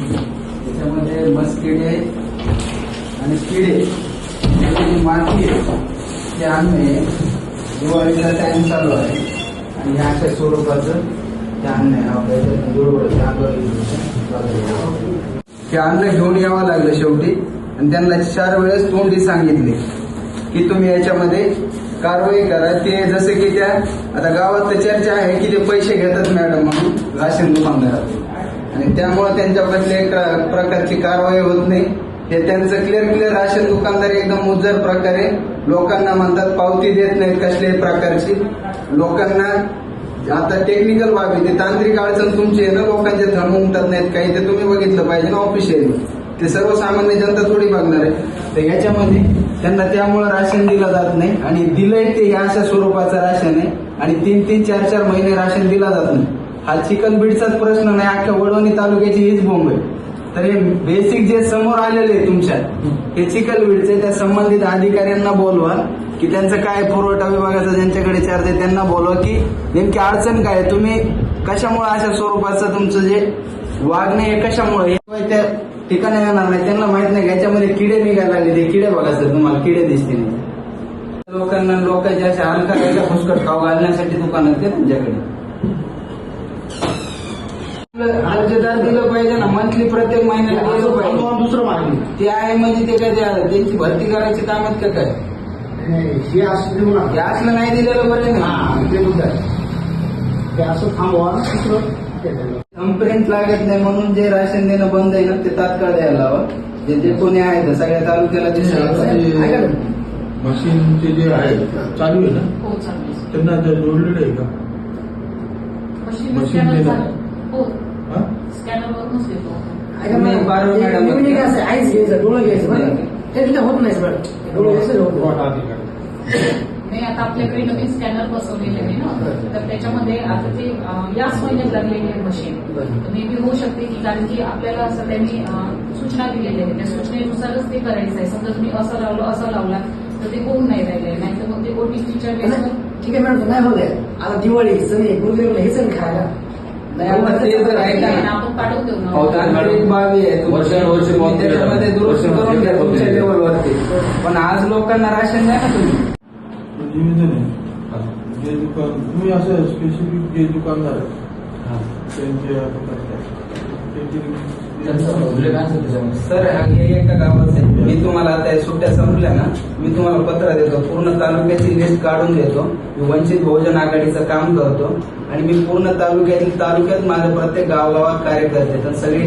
त्याच्यामध्ये मस्किडे आणि किडे जी माती आहे. ते आम्ही दिवाळीचा टाइम चालू आहे. आणि ह्या अशा स्वरूपाचं ते अन्न आपल्या दुर्बळ ते अन्न घेऊन यावं लागलं शेवटी. आणि त्यांना चार वेळेस तोंडी सांगितले की तुम्ही याच्यामध्ये कारवाई करा. ते जसं की त्या आता गावात चर्चा आहे की ते पैसे घेतात मॅडम म्हणून. राशन दुकानदारात आणि त्यामुळे त्यांच्याबद्दल एक प्रकारची कारवाई होत नाही. हे त्यांचं क्लिअर क्लिअर राशन दुकानदार एकदम मुजर प्रकारे लोकांना म्हणतात पावती देत नाहीत कसल्याही प्रकारची. लोकांना आता टेक्निकल बाबी ते तांत्रिक अडचण तुमची आहे ना लोकांचे थंब उमटत नाहीत. काही ते तुम्ही बघितलं पाहिजे ना ऑफिशियली ते सर्वसामान्य जनता थोडी बघणार आहे. तर याच्यामध्ये त्यांना त्यामुळे राशन दिलं जात नाही आणि दिलंय ते अशा स्वरूपाचं राशन आहे. आणि तीन तीन चार चार महिने राशन दिला जात नाही. हा चिकन बीडचाच प्रश्न नाही अख्ख्या वडवणी तालुक्याची हीच बोंब आहे तर हे बेसिक जे समोर आलेले आहे तुमच्या हे चिकन बीडचे त्या संबंधित अधिकाऱ्यांना बोलवा की त्यांचं काय पुरवठा विभागाचा ज्यांच्याकडे चार्ज आहे त्यांना बोलवा की नेमकी अडचण काय आहे? तुम्ही कशामुळे अशा स्वरूपाचं तुमचं जे वागणे हे कशामुळे त्या ठिकाणी येणार नाही त्यांना माहीत नाही याच्यामध्ये किडे निघायला लागले ते. किडे बघा सर तुम्हाला किडे दिसतील लोकांना लोकांच्या अशा हलका फुसकट खाऊ घालण्यासाठी दुकान असते तुमच्याकडे? दर्जेदार दिलं पाहिजे ना मंथली प्रत्येक महिन्याला दिलं पाहिजे. दुसरं मागणी. ते आहे म्हणजे ते काय त्या- त्यांची भरती करायची काम आहेत का काय? हे असं देऊ हे नका असलं नाही दिलेलं बरं हा, नाही ते आहे. ते असं थांबवा दुसरं ते. कंप्लेंट लागत नाही म्हणून जे राशन देणं बंद आहे ना ते तात्काळ द्यायला हवं जे जे कोणी आहेत सगळ्या तालुक्याला ते ना. मशीनचे जे आहे चालू आहे ना? हो त्यांना ते जोडलेलं आहे का? मशीन घ्यायचं डोळं घ्यायचं बरं का? ते तिथे होत नाही सर डोळं घ्यायचं होत नाही. आता आपल्याकडे नवीन स्कॅनर बसवलेले आहे ना तर त्याच्यामध्ये आता ते याच महिन्यात लागलेली आहे मशीन मे बी होऊ शकते की कारण की आपल्याला असं त्यांनी सूचना दिलेल्या आहे त्या सूचनेनुसारच ते करायचं आहे समजा तुम्ही असं लावलं असं लावला तर ते होऊन नाही राहिले नाही तर मग ते ओटीपीच्या ठीक आहे मॅडम नाही होत आता दिवाळी सण गुरुदेवला हे सण खायला आपण पाठवून देऊ ना. अहो, तांत्रिक बाबी आहे तुमची. वर्षानुवर्षे तुम्ही त्याच्यामध्ये दुरुस्त करून घ्या तुमच्या वर्षानुवर्षे लेवलवरती पण आज लोकांना राशन द्या ना तुम्ही. निवेदन आहे. जे दुकान तुम्ही असं स्पेसिफिक जे दुकानदार आहेत. त्यांची सर हे एका गावाचं आहे. मी तुम्हाला काही सुट्ट्या संपल्या ना मी तुम्हाला पत्र देतो. पूर्ण तालुक्याची लिस्ट काढून देतो मी वंचित बहुजन आघाडीचं काम करतो. आणि मी पूर्ण तालुक्यातील तालुक्यात माझ्या प्रत्येक गावगावात कार्य करते सगळीकडे